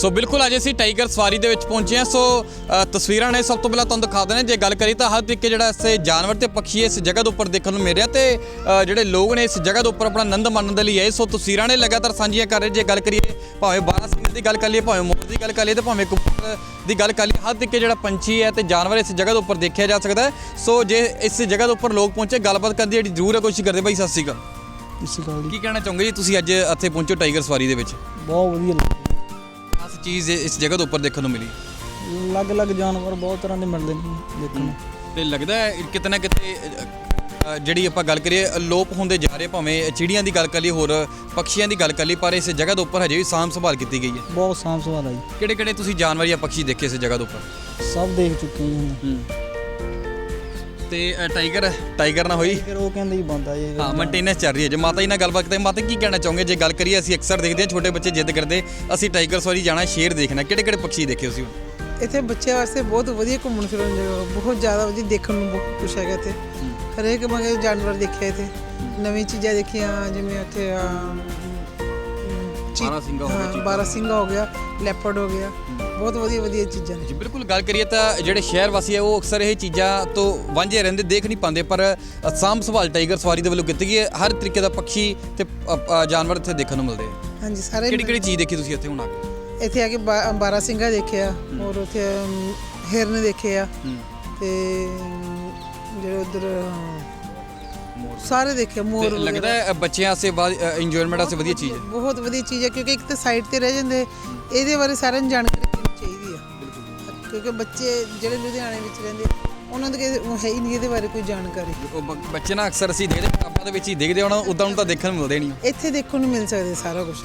ਸੋ ਬਿਲਕੁਲ ਅੱਜ ਅਸੀਂ ਟਾਈਗਰ ਸਵਾਰੀ ਦੇ ਵਿੱਚ ਪਹੁੰਚੇ ਹਾਂ। ਸੋ ਤਸਵੀਰਾਂ ਨੇ ਸਭ ਤੋਂ ਪਹਿਲਾਂ ਤੁਹਾਨੂੰ ਦਿਖਾ ਦਿੰਦੇ ਹਾਂ। ਜੇ ਗੱਲ ਕਰੀ ਤਾਂ ਹਰ ਤਰੀਕੇ ਜਿਹੜਾ ਇਸ ਜਾਨਵਰ ਤੇ ਪੰਛੀ ਇਸ ਜਗ੍ਹਾ ਦੇ ਉੱਪਰ ਦੇਖਣ ਨੂੰ ਮਿਲ ਰਿਹਾ ਤੇ ਜਿਹੜੇ ਲੋਕ ਨੇ ਇਸ ਜਗ੍ਹਾ ਦੇ ਉੱਪਰ ਆਪਣਾ ਆਨੰਦ ਮਾਣਨ ਦੇ ਲਈ ਆਏ। ਸੋ ਤਸਵੀਰਾਂ ਨੇ ਲਗਾਤਾਰ ਸਾਂਝੀਆਂ ਕਰ ਰਹੇ। ਜੇ ਗੱਲ ਕਰੀਏ ਭਾਵੇਂ ਬਾਰਾ ਸਿੰਘ ਦੀ ਗੱਲ ਕਰ ਲਈਏ ਭਾਵੇਂ ਮੋਰ ਦੀ ਗੱਲ ਕਰ ਲਈਏ ਤੇ ਭਾਵੇਂ ਕਬੂਤਰ ਦੀ ਗੱਲ ਕਰ ਲਈਏ ਹਰ ਤਰੀਕੇ ਜਿਹੜਾ ਪੰਛੀ ਹੈ ਤੇ ਜਾਨਵਰ ਇਸ ਜਗ੍ਹਾ ਦੇ ਉੱਪਰ ਦੇਖਿਆ ਜਾ ਸਕਦਾ ਹੈ। ਸੋ ਜੇ ਇਸ ਜਗ੍ਹਾ ਦੇ ਉੱਪਰ ਲੋਕ ਪਹੁੰਚੇ ਗੱਲਬਾਤ ਕਰਨ ਦੀ ਜਿਹੜੀ ਜ਼ਰੂਰ ਹੈ ਕੋਸ਼ਿਸ਼ ਕਰਦੇ ਬਾਈ ਸਤਿ ਸ਼੍ਰੀ ਅਕਾਲ। ਕੀ ਕਹਿਣਾ ਚਾਹੋਗੇ ਜੀ? ਤੁਸੀਂ ਅੱਜ ਇੱਥੇ ਪਹੁੰਚੋ ਟਾਈਗਰ ਸਵਾਰੀ ਦੇ ਵਿੱਚ। ਬਹੁਤ ਵਧੀਆ ਚੀਜ਼ ਇਸ ਜਗ੍ਹਾ ਦੇ ਉੱਪਰ ਦੇਖਣ ਨੂੰ ਮਿਲੀ? ਅਲੱਗ-ਅਲੱਗ ਜਾਨਵਰ ਬਹੁਤ ਤਰ੍ਹਾਂ ਦੇ ਮਿਲਦੇ ਨੇ ਦੇਖਣ ਨੂੰ। ਤੇ ਲੱਗਦਾ ਹੈ ਕਿਤੇ ਨਾ ਕਿਤੇ ਅ, ਜਿਹੜੀ ਆਪਾਂ ਗੱਲ ਕਰੀਏ ਅਲੋਪ ਹੁੰਦੇ ਜਾ ਰਹੇ ਭਾਵੇਂ ਚਿੜੀਆਂ ਦੀ ਗੱਲ ਕਰ ਲਈ ਹੋਰ ਪੰਛੀਆਂ ਦੀ ਗੱਲ ਕਰ ਲਈ ਪਰ ਇਸ ਜਗ੍ਹਾ ਦੇ ਉੱਪਰ ਹਜੇ ਵੀ ਸਾਂਭ ਸੰਭਾਲ ਕੀਤੀ ਗਈ ਹੈ। ਬਹੁਤ ਸਾਂਭ ਸੰਭਾਲ ਆ ਜੀ। ਕਿਹੜੇ ਕਿਹੜੇ ਤੁਸੀਂ ਜਾਨਵਰ ਜਾਂ ਪੰਛੀ ਦੇਖੇ ਇਸ ਜਗ੍ਹਾ ਦੇ ਉੱਪਰ? ਸਭ ਦੇਖ ਚੁੱਕੇ ਹਾਂ ਜੀ ਹੁਣ। ਤੇ ਅ, ਟਾਈਗਰ ਟਾਈਗਰ ਨਾ ਹੋਈ। ਫਿਰ ਉਹ ਕਹਿੰਦੇ ਹੀ ਬੰਦਾ ਇਹ ਹਾਂ ਮੇਨਟੇਨੈਂਸ ਚੱਲ ਰਹੀ ਹੈ। ਜੇ ਮਾਤਾ ਜੀ ਨਾਲ ਗੱਲਬਾਤ ਕਰਦੇ ਮਾਤਾ ਕੀ ਕਹਿਣਾ ਚਾਹੋਗੇ? ਜੇ ਗੱਲ ਕਰੀਏ ਅਸੀਂ ਅਕਸਰ ਦੇਖਦੇ ਹਾਂ ਛੋਟੇ ਬੱਚੇ ਜਿੱਦ ਕਰਦੇ। ਅਸੀਂ ਟਾਈਗਰ ਸਵਾਰੀ ਜਾਣਾ ਸ਼ੇਰ ਦੇਖਣਾ। ਕਿਹੜੇ ਕਿਹੜੇ ਪੰਛੀ ਦੇਖੇ ਤੁਸੀਂ? ਇੱਥੇ ਬੱਚਿਆਂ ਵਾਸਤੇ ਬਹੁਤ ਵਧੀਆ ਘੁੰਮਣ ਫਿਰਨ ਜਗ੍ਹਾ ਬਹੁਤ ਜ਼ਿਆਦਾ ਵਧੀਆ ਦੇਖਣ ਨੂੰ ਬਹੁਤ ਕੁਛ ਹੈਗਾ ਇੱਥੇ। ਹਰੇਕ ਮਗੇ ਜਾਨਵਰ ਦੇਖਿਆ ਇੱਥੇ। ਨਵੀਂ ਚੀਜ਼ਾਂ ਦੇਖੀਆਂ ਜਿਵੇਂ ਇੱਥੇ ਆ ਬਾਰਾਸਿੰਗਾ ਹੋ ਗਿਆ। ਬਾਰਾਸਿੰਗਾ ਹੋ ਗਿਆ ਲੈਪਰਡ ਹੋ ਗਿਆ ਬਹੁਤ ਵਧੀਆ ਵਧੀਆ ਚੀਜ਼ਾਂ ਨੇ। ਜੀ ਬਿਲਕੁਲ ਗੱਲ ਕਰੀਏ ਤਾਂ ਜਿਹੜੇ ਸ਼ਹਿਰ ਵਾਸੀ ਹੈ ਉਹ ਅਕਸਰ ਇਹ ਚੀਜ਼ਾਂ ਤੋਂ ਵਾਂਝੇ ਰਹਿੰਦੇ ਦੇਖ ਨਹੀਂ ਪਾਉਂਦੇ ਪਰ ਅਸਾਮ ਸੰਭਾਲ ਟਾਈਗਰ ਸਵਾਰੀ ਦੇ ਵੱਲੋਂ ਕੀਤੀ ਗਈ ਹੈ। ਹਰ ਤਰੀਕੇ ਦਾ ਪੰਛੀ ਤੇ ਜਾਨਵਰ ਇੱਥੇ ਦੇਖਣ ਨੂੰ ਮਿਲਦੇ ਆ। ਹਾਂਜੀ ਸਾਰੇ ਕਿਹੜੀ ਕਿਹੜੀ ਚੀਜ਼ ਦੇਖੀ ਤੁਸੀਂ ਇੱਥੇ ਹੁਣ ਆ ਕੇ? ਇੱਥੇ ਆ ਕੇ ਬਾ- ਬਾਰਾਸਿੰਗਾ ਦੇਖਿਆ ਔਰ ਉੱਥੇ ਹਿਰਨ ਦੇਖੇ ਆ ਤੇ ਜਿਹੜੇ ਉਧਰ ਸਾਰੇ ਦੇਖੇ ਮੋਰ ਤੇ ਲੱਗਦਾ ਹੈ ਅ, ਬੱਚਿਆਂ ਵਾਸਤੇ ਇੰਜੋਇਮੈਂਟ ਵਾਸਤੇ ਵਧੀਆ ਚੀਜ਼ ਹੈ? ਬਹੁਤ ਵਧੀਆ ਚੀਜ਼ ਹੈ ਕਿਉਂਕਿ ਇੱਕ ਤਾਂ ਸਾਈਡ ਤੇ ਰਹਿ ਜਾਂਦੇ ਇਹਦੇ ਬਾਰੇ ਸਾਰਿਆਂ ਨੂੰ ਜਾਣਕਾਰੀ ਹੋਣੀ ਚਾਹੀਦੀ ਆ ਕਿਉਂਕਿ ਬੱਚੇ ਜਿਹੜੇ ਲੁਧਿਆਣੇ ਵਿੱਚ ਰਹਿੰਦੇ ਉਹਨਾਂ ਦੇ ਹੈ ਹੀ ਨਹੀਂ ਇਹਦੇ ਬਾਰੇ ਕੋਈ ਜਾਣਕਾਰੀ। ਉਹ ਬ- ਬੱਚੇ ਨਾ ਅਕਸਰ ਅਸੀਂ ਦੇਖਦੇ ਕਿਤਾਬਾਂ ਦੇ ਵਿੱਚ ਹੀ ਦੇਖਦੇ ਹੋਣਾ ਉਦਾਂ ਨੂੰ ਤਾਂ ਦੇਖਣ ਨੂੰ ਮਿਲਦੇ ਨਹੀਂ। ਇੱਥੇ ਦੇਖਣ ਨੂੰ ਮਿਲ ਸਕਦੇ ਸਾਰਾ ਕੁਝ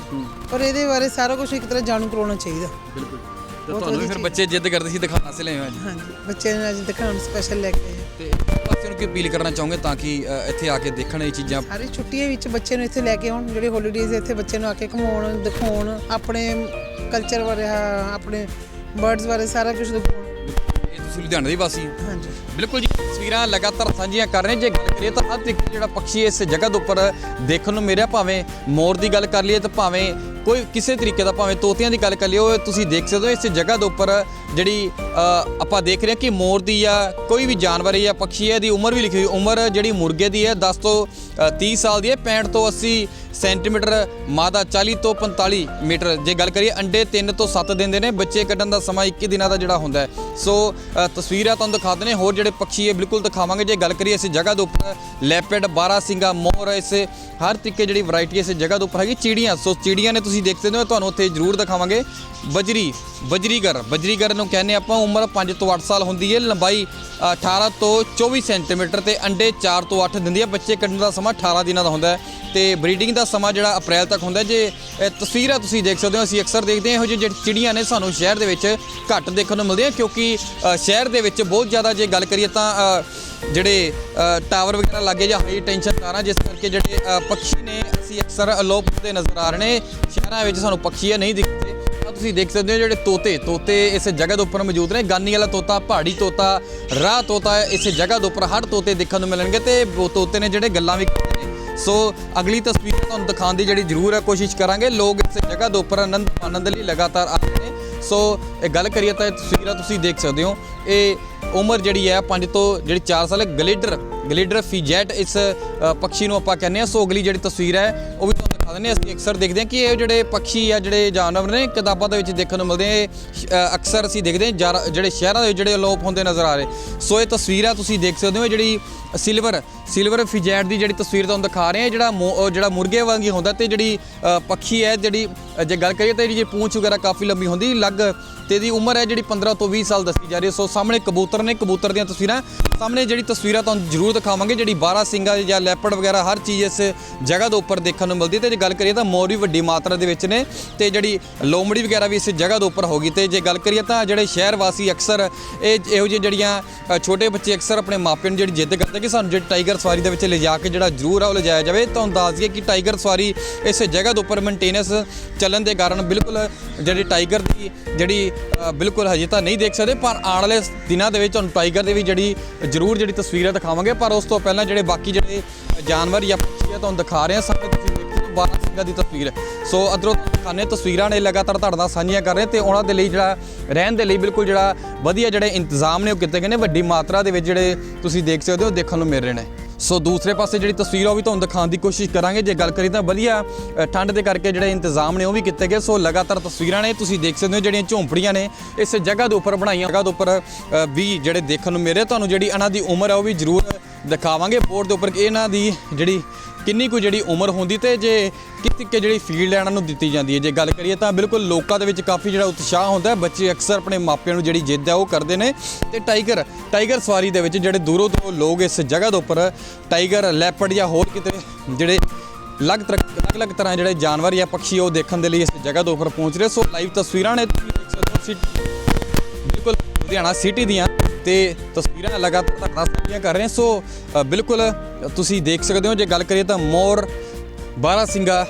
ਪਰ ਇਹਦੇ ਬਾਰੇ ਸਾਰਾ ਕੁਝ ਇੱਕ ਤਰ੍ਹਾਂ ਜਾਣੂ ਕਰਾਉਣਾ ਚਾਹੀਦਾ। ਬਿਲਕੁਲ। ਤੇ ਬਹੁਤ ਤੁਹਾਨੂੰ ਵੀ ਫਿਰ ਬੱਚੇ ਜਿੱਦ ਕਰਦੇ ਸੀ ਦਿਖਾਉਣ ਵਾਸਤੇ ਲੈ ਆਏ ਅੱਜ। ਹਾਂਜੀ ਬੱਚਿਆਂ ਨੂੰ ਅੱਜ ਦਿਖਾਉਣ ਸਪੈਸ਼ਲ ਲੈ ਕੇ ਆਏ। ਹਾਂ। ਤੇ ਬੱਚਿਆਂ ਨੂੰ ਕੀ ਅਪੀਲ ਕਰਨਾ ਚਾਹੋਗੇ ਤਾਂ ਕਿ ਅ, ਇੱਥੇ ਆ ਕੇ ਦੇਖਣ ਇਹ ਚੀਜ਼ਾਂ? ਸਾਰੀ ਛੁੱਟੀਆਂ ਵਿੱਚ ਬੱਚੇ ਨੂੰ ਇੱਥੇ ਲੈ ਕੇ ਆਉਣ ਜਿਹੜੇ ਹੌਲੀਡੇਜ਼ ਇੱਥੇ ਬੱਚੇ ਨੂੰ ਆ ਕੇ ਘੁਮਾਉਣ ਦਿਖਾਉਣ ਆਪਣੇ ਕਲਚਰ ਬਾਰੇ ਹਾਂ, ਆਪਣੇ ਬਰਡਸ ਬਾਰੇ ਸਾਰਾ ਕੁਝ ਦਿਖਾਉਣ। ਇਹ ਤੁਸੀਂ ਲੁਧਿਆਣੇ ਦੇ ਵਾਸੀ ਹੋ? ਹਾਂਜੀ। ਬਿਲਕੁਲ ਜੀ ਤਸਵੀਰਾਂ ਲਗਾਤਾਰ ਸਾਂਝੀਆਂ ਕਰ ਰਹੇ। ਜੇ ਗੱਲ ਕਰੀਏ ਤਾਂ ਹਰ ਇੱਕ ਜਿਹੜਾ ਪੰਛੀ ਇਸ ਜਗ੍ਹਾ ਦੇ ਉੱਪਰ ਦੇਖਣ ਨੂੰ ਮਿਲਿਆ। ਭਾਵੇਂ ਮੋਰ ਦੀ ਗੱਲ ਕਰ ਲਈਏ ਤਾਂ ਭਾਵੇਂ ਕੋਈ ਕਿਸੇ ਤਰੀਕੇ ਦਾ ਭਾਵੇਂ ਤੋਤਿਆਂ ਦੀ ਗੱਲ ਕਰ ਲਿਓ ਤੁਸੀਂ ਦੇਖ ਸਕਦੇ ਹੋ ਇਸ ਜਗ੍ਹਾ ਦੇ ਉੱਪਰ ਜਿਹੜੀ ਆਪਾਂ ਦੇਖ ਰਹੇ ਹਾਂ ਕਿ ਮੋਰ ਦੀ ਜਾਂ ਕੋਈ ਵੀ ਜਾਨਵਰ ਜਾਂ ਪੰਛੀ ਹੈ ਦੀ ਉਮਰ ਵੀ ਲਿਖੀ ਹੋਈ ਉਮਰ ਜਿਹੜੀ ਮੁਰਗੇ ਦੀ ਹੈ 10 ਤੋਂ ਅ, 30 ਸਾਲ ਦੀ ਹੈ 65 ਤੋਂ 80 ਸੈਂਟੀਮੀਟਰ ਮਾਦਾ 40 ਤੋਂ 45 ਮੀਟਰ। ਜੇ ਗੱਲ ਕਰੀਏ ਅੰਡੇ 3 ਤੋਂ 7 ਦਿੰਦੇ ਨੇ ਬੱਚੇ ਕੱਢਣ ਦਾ ਸਮਾਂ 21 ਦਿਨਾਂ ਦਾ ਜਿਹੜਾ ਹੁੰਦਾ ਸੋ ਤਸਵੀਰਾਂ ਤੁਹਾਨੂੰ ਦਿਖਾ ਦਿੰਦੇ ਹੋਰ ਜਿਹੜੇ ਪੰਛੀ ਹੈ ਬਿਲਕੁਲ ਦਿਖਾਵਾਂਗੇ। ਜੇ ਗੱਲ ਕਰੀਏ ਇਸ ਜਗ੍ਹਾ ਦੇ ਉੱਪਰ ਲੈਪਰਡ ਬਾਰਾ ਸਿੰਘਾ ਮੋਰ ਇਸ ਹਰ ਤਰੀਕੇ ਜਿਹੜੀ ਵੈਰਾਈਟੀ ਇਸ ਜਗ੍ਹਾ ਦੇ ਉੱਪਰ ਹੈਗੀ ਚਿੜੀਆਂ। ਸੋ ਚਿੜੀਆਂ ਨੇ ਤੁਸੀਂ ਦੇਖ ਸਕਦੇ ਹੋ ਤੁਹਾਨੂੰ ਉੱਥੇ ਜ਼ਰੂਰ ਦਿਖਾਵਾਂਗੇ। ਬਜਰੀ ਬਜਰੀਗਰ ਬਜਰੀਗਰ ਨੂੰ ਕਹਿੰਦੇ ਆਪਾਂ ਉਮਰ 5 ਤੋਂ 8 ਸਾਲ ਹੁੰਦੀ ਹੈ ਲੰਬਾਈ ਅ, 18 ਤੋਂ 24 ਸੈਂਟੀਮੀਟਰ ਤੇ ਅੰਡੇ 4 ਤੋਂ 8 ਦਿੰਦੀ ਹੈ। ਬੱਚੇ ਕੱਢਣ ਦਾ ਸਮਾਂ 18 ਦਿਨਾਂ ਦਾ ਹੁੰਦਾ ਹੈ ਤੇ ਬਰੀਡਿੰਗ ਦਾ ਸਮਾਂ ਜਿਹੜਾ ਅਪ੍ਰੈਲ ਤੱਕ ਹੁੰਦਾ ਜੇ ਤਸਵੀਰਾਂ ਤੁਸੀਂ ਦੇਖ ਸਕਦੇ ਹੋ ਅਸੀਂ ਅਕਸਰ ਦੇਖਦੇ ਹਾਂ ਇਹੋ ਜਿਹੇ ਜਿਹੜੀ ਚਿੜੀਆਂ ਨੇ ਸਾਨੂੰ ਸ਼ਹਿਰ ਦੇ ਵਿੱਚ ਘੱਟ ਦੇਖਣ ਨੂੰ ਮਿਲਦੀਆਂ ਕਿਉਂਕਿ ਸ਼ਹਿਰ ਦੇ ਵਿੱਚ ਬਹੁਤ ਜ਼ਿਆਦਾ ਜੇ ਗੱਲ ਕਰੀਏ ਤਾਂ ਜਿਹੜੇ ਟਾਵਰ ਵਗੈਰਾ ਲੱਗੇ ਜਾਂ ਹਾਈ ਟੈਂਸ਼ਨ ਤਾਰਾਂ ਜਿਸ ਕਰਕੇ ਜਿਹੜੇ ਅ, ਪੰਛੀ ਨੇ ਅਸੀਂ ਅਕਸਰ ਅਲੋਪ ਹੁੰਦੇ ਨਜ਼ਰ ਆ ਰਹੇ ਨੇ। ਸ਼ਹਿਰਾਂ ਵਿੱਚ ਸਾਨੂੰ ਪੰਛੀ ਨਹੀਂ ਦਿਖਦੇ। ਆਹ ਤੁਸੀਂ ਦੇਖ ਸਕਦੇ ਹੋ ਜਿਹੜੇ ਤੋਤੇ ਤੋਤੇ ਇਸ ਜਗ੍ਹਾ ਦੇ ਉੱਪਰ ਮੌਜੂਦ ਨੇ। ਗਾਨੀ ਵਾਲਾ ਤੋਤਾ ਪਹਾੜੀ ਤੋਤਾ ਰਾਹ ਤੋਤਾ ਇਸ ਜਗ੍ਹਾ ਦੇ ਉੱਪਰ ਹਰ ਤੋਤੇ ਦੇਖਣ ਨੂੰ ਮਿਲਣਗੇ ਤੇ ਉਹ ਤੋਤੇ ਨੇ ਜਿਹੜੇ ਗੱਲਾਂ ਵੀ ਕਰਦੇ ਨੇ। ਸੋ ਅਗਲੀ ਤਸਵੀਰ ਤੁਹਾਨੂੰ ਦਿਖਾਉਣ ਦੀ ਜਿਹੜੀ ਜ਼ਰੂਰ ਹੈ ਕੋਸ਼ਿਸ਼ ਕਰਾਂਗੇ। ਲੋਕ ਇਸ ਜਗ੍ਹਾ ਦੇ ਉੱਪਰ ਆਨੰਦ ਆਨੰਦ ਲਈ ਲਗਾਤਾਰ ਆ ਰਹੇ ਨੇ। ਸੋ ਇਹ ਗੱਲ ਕਰੀਏ ਤਾਂ ਇਹ ਤਸਵੀਰਾਂ ਤੁਸੀਂ ਦੇਖ ਸਕਦੇ ਹੋ। ਇਹ ਉਮਰ ਜਿਹੜੀ ਹੈ 5 ਤੋਂ ਜਿਹੜੀ 4 ਸਾਲ ਹੈ ਗਲਿਡਰ ਗਲੀਡਰ ਫੀਜੈਟ ਇਸ ਅ, ਪੰਛੀ ਨੂੰ ਆਪਾਂ ਕਹਿੰਦੇ ਆ ਸੋ ਅਗਲੀ ਜਿਹੜੀ ਤਸਵੀਰ ਹੈ ਉਹ ਵੀ ਤੁਹਾਨੂੰ ਦਿਖਾ ਦਿੰਦੇ ਹਾਂ। ਅਸੀਂ ਅਕਸਰ ਦੇਖਦੇ ਹਾਂ ਕਿ ਇਹ ਜਿਹੜੇ ਪੰਛੀ ਆ ਜਿਹੜੇ ਜਾਨਵਰ ਨੇ ਕਿਤਾਬਾਂ ਦੇ ਵਿੱਚ ਦੇਖਣ ਨੂੰ ਮਿਲਦੇ ਆ ਇਹ ਸ਼- ਅਕਸਰ ਅਸੀਂ ਦੇਖਦੇ ਹਾਂ ਜਾਰਾ- ਜਿਹੜੇ ਸ਼ਹਿਰਾਂ ਦੇ ਵਿੱਚ ਜਿਹੜੇ ਅਲੋਪ ਹੁੰਦੇ ਨਜ਼ਰ ਆ ਰਹੇ। ਸੋ ਇਹ ਤਸਵੀਰਾਂ ਤੁਸੀਂ ਦੇਖ ਸਕਦੇ ਹੋ ਜਿਹੜੀ ਸਿਲਵਰ ਸਿਲਵਰ ਫਿਜੈਟ ਦੀ ਜਿਹੜੀ ਤਸਵੀਰ ਤੁਹਾਨੂੰ ਦਿਖਾ ਰਹੇ ਹਾਂ। ਜਿਹੜਾ ਮੋ- ਜਿਹੜਾ ਮੁਰਗੇ ਵਾਂਗੀ ਹੁੰਦਾ ਤੇ ਜਿਹੜੀ ਪੱਖੀ ਹੈ ਜਿਹੜੀ ਜੇ ਗੱਲ ਕਰੀਏ ਤਾਂ ਇਹਦੀ ਜੇ ਪੂੰਛ ਵਗੈਰਾ ਕਾਫੀ ਲੰਬੀ ਹੁੰਦੀ ਲੱਗ ਤੇ ਇਹਦੀ ਉਮਰ ਹੈ ਜਿਹੜੀ 15 ਤੋਂ 20 ਸਾਲ ਦੱਸੀ ਜਾ ਰਹੀ ਹੈ। ਸੋ ਸਾਹਮਣੇ ਕਬੂਤਰ ਨੇ ਕਬੂਤਰ ਦੀਆਂ ਤਸਵੀਰਾਂ। ਸਾਹਮਣੇ ਜਿਹੜੀ ਤਸਵੀਰਾਂ ਤੁਹਾਨੂੰ ਜ਼ਰੂਰ ਦਿਖਾਵਾਂਗੇ ਜਿਹੜੀ 12 ਸਿੰਘਾਂ ਦੀ ਜਾਂ ਲੈਪਰਡ ਵਗੈਰਾ ਹਰ ਚੀਜ਼ ਇਸ ਜਗ੍ਹਾ ਦੇ ਉੱਪਰ ਦੇਖਣ ਨੂੰ ਮਿਲਦੀ ਤੇ ਜੇ ਗੱਲ ਕਰੀਏ ਤਾਂ ਮੋਰ ਵੀ ਵੱਡੀ ਮਾਤਰਾ ਦੇ ਵਿੱਚ ਨੇ ਤੇ ਜਿਹੜੀ ਲੋਮੜੀ ਵਗੈਰਾ ਵੀ ਇਸ ਜਗ੍ਹਾ ਦੇ ਉੱਪਰ ਹੋਗੀ। ਤੇ ਜੇ ਗੱਲ ਕਰੀਏ ਤਾਂ ਜਿਹੜੇ ਸ਼ਹਿਰ ਵਾਸੀ ਅਕਸਰ ਇਹ ਇਹੋ ਜਿਹੇ ਜਿਹੜੀਆਂ ਛੋਟੇ ਬੱਚੇ ਅਕਸਰ ਆਪਣੇ ਮਾਪਿਆਂ ਨੂੰ ਜਿਹੜੀ ਜਿੱਦ ਕਰਦੇ ਕਿ ਸਾਨੂੰ ਜਿਹੜੀ ਟਾਈਗਰ ਸਵਾਰੀ ਦੇ ਵਿੱਚ ਲਿਜਾ ਕੇ ਜਿਹੜਾ ਜ਼ਰੂਰ ਆ ਉਹ ਲਿਜਾਇਆ ਜਾਵੇ। ਤੁਹਾਨੂੰ ਦੱਸ ਦਈਏ ਕਿ ਟਾਈਗਰ ਸਵਾਰੀ ਇਸ ਜਗ੍ਹਾ ਦੇ ਉੱਪਰ ਮੇਨਟੇਨੈਂਸ ਚੱਲਣ ਦੇ ਕਾਰਨ ਬਿਲਕੁਲ ਜਿਹੜੀ ਟਾਈਗਰ ਦੀ ਜਿਹੜੀ ਬਿਲਕੁਲ ਹਜੇ ਤਾਂ ਨਹੀਂ ਦੇਖ ਸਕਦੇ। ਪਰ ਆਉਣ ਵਾਲੇ ਦਿਨਾਂ ਦੇ ਵਿੱਚ ਤੁਹਾਨੂੰ ਟਾਈਗਰ ਦੀ ਵੀ ਜਿਹੜੀ ਜ਼ਰੂਰ ਜਿਹੜੀ ਤਸਵੀਰਾਂ ਦਿਖਾਵਾਂਗੇ। ਪਰ ਉਸ ਤੋਂ ਪਹਿਲਾਂ ਜਿਹੜੇ ਬਾਕੀ ਜਿਹੜੇ ਜਾਨਵਰ ਜਾਂ ਪੰਛੀ ਆ, ਤੁਹਾਨੂੰ ਦਿਖਾ ਰਹੇ ਹਾਂ। ਸਾਹਮਣੇ ਤੁਸੀਂ ਦੇਖ ਸਕਦੇ ਹੋ 12 ਸਿੰਘਾਂ ਦੀ ਤਸਵੀਰ। ਸੋ ਅਦਰੋਂ ਖਾਨੇ ਤਸਵੀਰਾਂ ਨੇ ਲਗਾਤਾਰ ਤੁਹਾਡੇ ਨਾਲ ਸਾਂਝੀਆਂ ਕਰ ਰਹੇ ਤੇ ਉਹਨਾਂ ਦੇ ਲਈ ਜਿਹੜਾ ਰਹਿਣ ਦੇ ਲਈ ਬਿਲਕੁਲ ਜਿਹੜਾ ਵਧੀਆ ਜਿਹੜੇ ਇੰਤਜ਼ਾਮ ਨੇ ਉਹ ਕੀਤੇ ਗਏ ਨੇ। ਵੱਡੀ ਮਾਤਰਾ ਦੇ ਵਿੱਚ ਜਿਹੜੇ ਤੁਸੀਂ ਦੇਖ ਸਕਦੇ ਹੋ, ਦੇਖਣ ਨੂੰ ਮਿਲ ਰਹੇ ਨੇ। ਸੋ ਦੂਸਰੇ ਪਾਸੇ ਜਿਹੜੀ ਤਸਵੀਰ ਆ, ਉਹ ਵੀ ਤੁਹਾਨੂੰ ਦਿਖਾਉਣ ਦੀ ਕੋਸ਼ਿਸ਼ ਕਰਾਂਗੇ। ਜੇ ਗੱਲ ਕਰੀ ਤਾਂ ਵਧੀਆ ਠੰਡ ਦੇ ਕਰਕੇ ਜਿਹੜੇ ਇੰਤਜ਼ਾਮ ਨੇ ਉਹ ਵੀ ਕੀਤੇ ਗਏ। ਸੋ ਲਗਾਤਾਰ ਤਸਵੀਰਾਂ ਨੇ, ਤੁਸੀਂ ਦੇਖ ਸਕਦੇ ਹੋ ਜਿਹੜੀਆਂ ਝੌਂਪੜੀਆਂ ਨੇ, ਇਸ ਜਗ੍ਹਾ ਦੇ ਉੱਪਰ ਬਣਾਈਆਂ, ਜਗ੍ਹਾ ਦੇ ਉੱਪਰ ਵੀ ਜਿਹੜੇ ਦੇਖਣ ਨੂੰ ਮਿਲ ਰਹੇ। ਤੁਹਾਨੂੰ ਜਿਹੜੀ ਇਹਨਾਂ ਦੀ ਉਮਰ ਹੈ ਉਹ ਵੀ ਜ਼ਰੂਰ ਦਿਖਾਵਾਂਗੇ ਬੋਰਡ ਦੇ ਉੱਪਰ ਕਿ ਇਹਨਾਂ ਦੀ ਜਿਹੜੀ ਕਿੰਨੀ ਕੁ ਜਿਹੜੀ ਉਮਰ ਹੁੰਦੀ ਤੇ ਜੇ ਕਿਤੇ ਕਿ ਜਿਹੜੀ ਫੀਲਡ ਹੈ ਇਹਨਾਂ ਨੂੰ ਦਿੱਤੀ ਜਾਂਦੀ ਹੈ। ਜੇ ਗੱਲ ਕਰੀਏ ਤਾਂ ਬਿਲਕੁਲ ਲੋਕਾਂ ਦੇ ਵਿੱਚ ਕਾਫੀ ਜਿਹੜਾ ਉਤਸ਼ਾਹ ਹੁੰਦਾ ਹੈ। ਬੱਚੇ ਅਕਸਰ ਆਪਣੇ ਮਾਪਿਆਂ ਨੂੰ ਜਿਹੜੀ ਜਿੱਦ ਹੈ ਉਹ ਕਰਦੇ ਨੇ ਤੇ ਟਾਈਗਰ ਟਾਈਗਰ ਸਵਾਰੀ ਦੇ ਵਿੱਚ ਜਿਹੜੇ ਦੂਰੋਂ ਦੂਰੋਂ ਲੋਕ ਇਸ ਜਗ੍ਹਾ ਦੇ ਉੱਪਰ ਟਾਈਗਰ, ਲੈਪਰਡ ਜਾਂ ਹੋਰ ਕਿਤੇ ਜਿਹੜੇ ਅਲੱਗ ਤਰ੍ਹਾਂ ਅਲੱਗ-ਅਲੱਗ ਤਰ੍ਹਾਂ ਜਿਹੜੇ ਜਾਨਵਰ ਜਾਂ ਪੰਛੀ ਉਹ ਦੇਖਣ ਦੇ ਲਈ ਇਸ ਜਗ੍ਹਾ ਦੇ ਉੱਪਰ ਪਹੁੰਚ ਰਹੇ। ਸੋ ਲਾਈਵ ਤਸਵੀਰਾਂ ਨੇ ਤੁਸੀਂ ਦੇਖ ਸਕਦੇ ਹੋ। ਬਿਲਕੁਲ ਲੁਧਿਆਣਾ ਸਿਟੀ ਦੀਆਂ ਤੇ ਤਸਵੀਰਾਂ ਲਗਾਤਾਰ ਧਰਨਾ ਸਾਂਝੀਆਂ ਕਰ ਰਹੇ ਸੋ ਬਿਲਕੁਲ ਤੁਸੀਂ ਦੇਖ ਸਕਦੇ ਹੋ, ਜੇ ਗੱਲ ਕਰੀਏ ਤਾਂ ਮੋਰ ਬਾਰਾ ਸਿੰਘਾ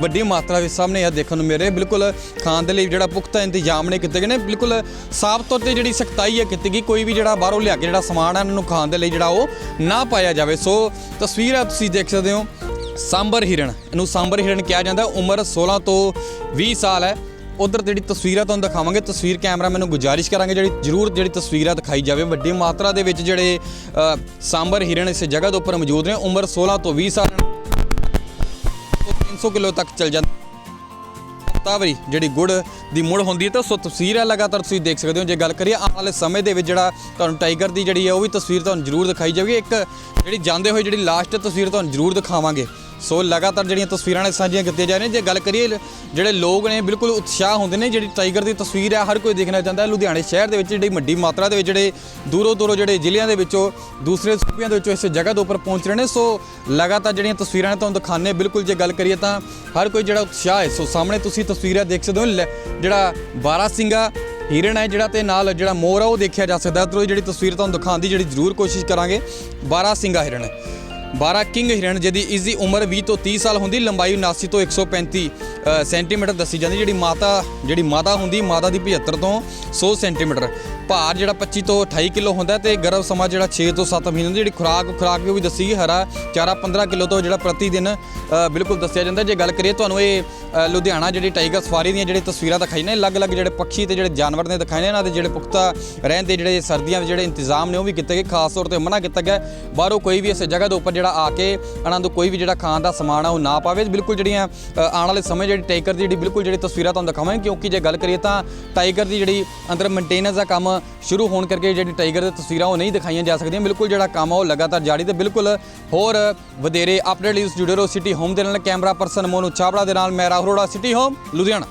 ਵੱਡੀ ਮਾਤਰਾ ਵਿੱਚ ਸਾਹਮਣੇ ਆ ਦੇਖਣ ਨੂੰ ਮਿਲ ਰਿਹਾ। ਬਿਲਕੁਲ, ਖਾਣ ਦੇ ਲਈ ਜਿਹੜਾ ਪੁਖਤਾ ਇੰਤਜ਼ਾਮ ਨੇ ਕੀਤੇ ਗਏ ਨੇ। ਬਿਲਕੁਲ, ਸਾਫ਼ ਤੌਰ ਤੇ ਜਿਹੜੀ ਸਖਤਾਈ ਹੈ ਕੀਤੀ ਗਈ, ਕੋਈ ਵੀ ਜਿਹੜਾ ਬਾਹਰੋਂ ਲਿਆ ਕੇ ਜਿਹੜਾ ਸਮਾਨ ਹੈ, ਇਹਨਾਂ ਨੂੰ ਖਾਣ ਦੇ ਲਈ ਜਿਹੜਾ ਉਹ ਨਾ ਪਾਇਆ ਜਾਵੇ। ਸੋ, ਤਸਵੀਰ ਆ ਤੁਸੀਂ ਦੇਖ ਸਕਦੇ ਹੋ। ਸਾਂਬਰ ਹਿਰਣ ਇਹਨੂੰ ਸਾਂਬਰ ਹਿਰਣ ਕਿਹਾ ਜਾਂਦਾ ਉਮਰ 16 ਤੋਂ 20 ਸਾਲ ਹੈ। ਉਧਰ ਜਿਹੜੀ ਤਸਵੀਰਾਂ ਤੁਹਾਨੂੰ ਦਿਖਾਵਾਂਗੇ, ਤਸਵੀਰ ਕੈਮਰਾ ਮੈਨੂੰ ਗੁਜ਼ਾਰਿਸ਼ ਕਰਾਂਗੇ ਜਿਹੜੀ ਜਰੂਰ ਜਿਹੜੀ ਤਸਵੀਰਾਂ ਦਿਖਾਈ ਜਾਵੇ। ਵੱਡੀ ਮਾਤਰਾ ਦੇ ਵਿੱਚ ਜਿਹੜੇ ਸਾਂਬਰ ਹਿਰਣ ਇਸ ਜਗ੍ਹਾ ਦੇ ਉੱਪਰ ਮੌਜੂਦ ਨੇ। ਉਮਰ 16 ਤੋਂ 20 ਸਾਲ ਤੋਂ 300 ਕਿਲੋ ਤੱਕ ਚੱਲ ਜਾਂਦੀ। ਤਾਵਰੀ ਜਿਹੜੀ ਗੁੜ ਦੀ ਮੁੜ ਹੁੰਦੀ ਹੈ ਤਾਂ ਸੋ ਤਸਵੀਰ ਹੈ, ਲਗਾਤਾਰ ਤੁਸੀਂ ਦੇਖ ਸਕਦੇ ਹੋ। ਜੇ ਗੱਲ ਕਰੀਏ ਆਉਣ ਵਾਲੇ ਸਮੇਂ ਦੇ ਵਿੱਚ ਜਿਹੜਾ ਤੁਹਾਨੂੰ ਟਾਈਗਰ ਦੀ ਜਿਹੜੀ ਹੈ, ਉਹ ਵੀ ਤਸਵੀਰ ਤੁਹਾਨੂੰ ਜ਼ਰੂਰ ਦਿਖਾਈ ਜਾਵੇਗੀ। ਇੱਕ ਜਿਹੜੀ ਜਾਂਦੇ ਹੋਏ ਜਿਹੜੀ ਲਾਸਟ ਤਸਵੀਰ ਤੁਹਾਨੂੰ ਜ਼ਰੂਰ ਦਿਖਾਵਾਂਗੇ। ਸੋ ਲਗਾਤਾਰ ਜਿਹੜੀਆਂ ਤਸਵੀਰਾਂ ਨੇ ਸਾਂਝੀਆਂ ਕੀਤੀਆਂ ਜਾ ਰਹੀਆਂ, ਜੇ ਗੱਲ ਕਰੀਏ ਜਿਹੜੇ ਲੋਕ ਨੇ, ਬਿਲਕੁਲ ਉਤਸ਼ਾਹ ਹੁੰਦੇ ਨੇ, ਜਿਹੜੀ ਟਾਈਗਰ ਦੀ ਤਸਵੀਰ ਹੈ, ਹਰ ਕੋਈ ਦੇਖਣਾ ਚਾਹੁੰਦਾ ਹੈ, ਲੁਧਿਆਣੇ ਸ਼ਹਿਰ ਦੇ ਵਿੱਚ ਜਿਹੜੀ ਵੱਡੀ ਮਾਤਰਾ ਦੇ ਵਿੱਚ ਜਿਹੜੇ ਦੂਰੋਂ ਦੂਰੋਂ ਜਿਹੜੇ ਜ਼ਿਲ੍ਹਿਆਂ ਦੇ ਵਿੱਚੋਂ, ਦੂਸਰੇ ਸੂਬਿਆਂ ਦੇ ਵਿੱਚੋਂ ਇਸ ਜਗ੍ਹਾ ਦੇ ਉੱਪਰ ਪਹੁੰਚ ਰਹੇ ਨੇ, ਸੋ ਲਗਾਤਾਰ ਜਿਹੜੀਆਂ ਤਸਵੀਰਾਂ ਨੇ ਤੁਹਾਨੂੰ ਦਿਖਾਣੇ ਬਿਲਕੁਲ ਜੇ ਗੱਲ ਕਰੀਏ ਤਾਂ ਹਰ ਕੋਈ ਜਿਹੜਾ ਉਤਸ਼ਾਹ ਹੈ, ਸੋ ਸਾਹਮਣੇ ਤੁਸੀਂ ਤਸਵੀਰਾਂ ਦੇਖ ਸਕਦੇ ਹੋ, ਲੈ- ਜਿਹੜਾ ਬਾਰਾ ਸਿੰਘਾ ਹਿਰਨ ਹੈ ਜਿਹੜਾ ਤੇ ਨਾਲ ਜਿਹੜਾ ਮੋਰ ਆ, ਉਹ ਦੇਖਿਆ ਜਾ ਸਕਦਾ ਹੈ। ਜਿਹੜੀ ਤਸਵੀਰ ਤੁਹਾਨੂੰ ਦਿਖਾਉਣ ਦੀ ਜਿਹੜੀ ਜ਼ਰੂਰ ਕੋਸ਼ਿਸ਼ ਕਰਾਂਗੇ ਬਾਰਾ ਸਿੰਘਾ ਹਿਰਨ। 12 ਕਿੰਗ ਹਿਰਨ ਜਿਹਦੀ ਇਸ ਦੀ ਉਮਰ 20 ਤੋਂ 30 ਸਾਲ ਹੁੰਦੀ ਲੰਬਾਈ 79 ਤੋਂ 135 ਅ, ਸੈਂਟੀਮੀਟਰ ਦੱਸੀ ਜਾਂਦੀ ਜਿਹੜੀ ਮਾਤਾ ਜਿਹੜੀ ਮਾਤਾ ਹੁੰਦੀ ਮਾਤਾ ਦੀ 75 ਤੋਂ 100 ਸੈਂਟੀਮੀਟਰ। ਭਾਰ ਜਿਹੜਾ 25 ਤੋਂ 28 ਕਿਲੋ ਹੁੰਦਾ ਤੇ ਗਰਭ ਸਮਾਂ ਜਿਹੜਾ 6 ਤੋਂ 7 ਮਹੀਨੇ ਦੀ ਜਿਹੜੀ ਖੁਰਾਕ ਖੁਰਾਕ ਵੀ ਉਹ ਵੀ ਦੱਸੀ ਗਈ ਹਰਾ ਚਾਰਾ 15 ਕਿਲੋ ਤੋਂ ਜਿਹੜਾ ਪ੍ਰਤੀ ਦਿਨ ਬਿਲਕੁਲ ਦੱਸਿਆ ਜਾਂਦਾ। ਜੇ ਗੱਲ ਕਰੀਏ ਤੁਹਾਨੂੰ ਇਹ ਲੁਧਿਆਣਾ ਜਿਹੜੀ ਟਾਈਗਰ ਸਫਾਰੀ ਦੀਆਂ ਜਿਹੜੀ ਤਸਵੀਰਾਂ ਦਿਖਾਈ ਨੇ ਅਲੱਗ-ਅਲੱਗ ਜਿਹੜੇ ਪੱਖੀ ਤੇ ਜਿਹੜੇ ਜਾਨਵਰ ਨੇ ਦਿਖਾਏ ਨੇ ਇਹਨਾਂ ਦੇ ਜਿਹੜੇ ਪੁਖਤਾ ਰਹਿਣ ਦੇ ਜਿਹੜੇ ਸਰਦੀਆਂ ਦੇ ਜਿਹੜੇ ਇੰਤਜ਼ਾਮ ਨੇ ਉਹ ਵੀ ਕੀਤੇ ਗਏ ਖਾਸ ਤੌਰ ਤੇ ਮਨਾ ਕੀਤਾ ਗਿਆ। ਬਾਹਰੋਂ ਕੋਈ ਵੀ ਇਸ ਜਗ੍ਹਾ ਦੇ ਉੱਪਰ ਜਿਹੜਾ ਆ ਕੇ ਇਹਨਾਂ ਨੂੰ ਕੋਈ ਵੀ ਜਿਹੜਾ ਖਾਣ ਦਾ ਸਮਾਨ ਆ ਉਹ ਨਾ ਪਾਵੇ। ਬਿਲਕੁਲ ਜਿਹੜੀਆਂ ਅ, ਆਉਣ ਵਾਲੇ ਸਮੇਂ ਜਿਹੜੀ ਟਾਈਗਰ ਦੀ ਜਿਹੜੀ ਬਿਲਕੁਲ ਜਿਹੜੀ ਤਸਵੀਰਾਂ ਤੁਹਾਨੂੰ ਦਿਖਾਵਾਂਗੇ ਕਿਉਂਕਿ ਜੇ ਗੱਲ ਕਰੀਏ ਤਾਂ ਟਾਈਗਰ ਦੀ ਜਿਹੜੀ ਅੰਦਰ ਮੇਨਟੇਨੈਂਸ ਦਾ ਕੰਮ ਸ਼ੁਰੂ ਹੋਣ ਕਰਕੇ ਜਿਹੜੀ ਟਾਈਗਰ ਦੀ ਤਸਵੀਰਾਂ ਉਹ ਨਹੀਂ ਦਿਖਾਈਆਂ ਜਾ ਸਕਦੀਆਂ। ਬਿਲਕੁਲ ਜਿਹੜਾ ਕੰਮ ਆ ਉਹ ਲਗਾਤਾਰ ਜਾਰੀ ਤੇ ਬਿਲਕੁਲ ਹੋਰ ਵਧੇਰੇ ਅਪਡੇਟ ਲਈ ਜੁੜੇ ਰਹੋ ਸਿਟੀ ਹੋਮ ਦੇ ਨਾਲ ਕੈਮਰਾ ਪਰਸਨ ਮੋਨੂ ਚਾਵੜਾ ਦੇ ਨਾਲ, ਮੈਂ ਰਾਹੁਲ ਅਰੋੜਾ, ਸਿਟੀ ਹੋਮ, ਲੁਧਿਆਣਾ।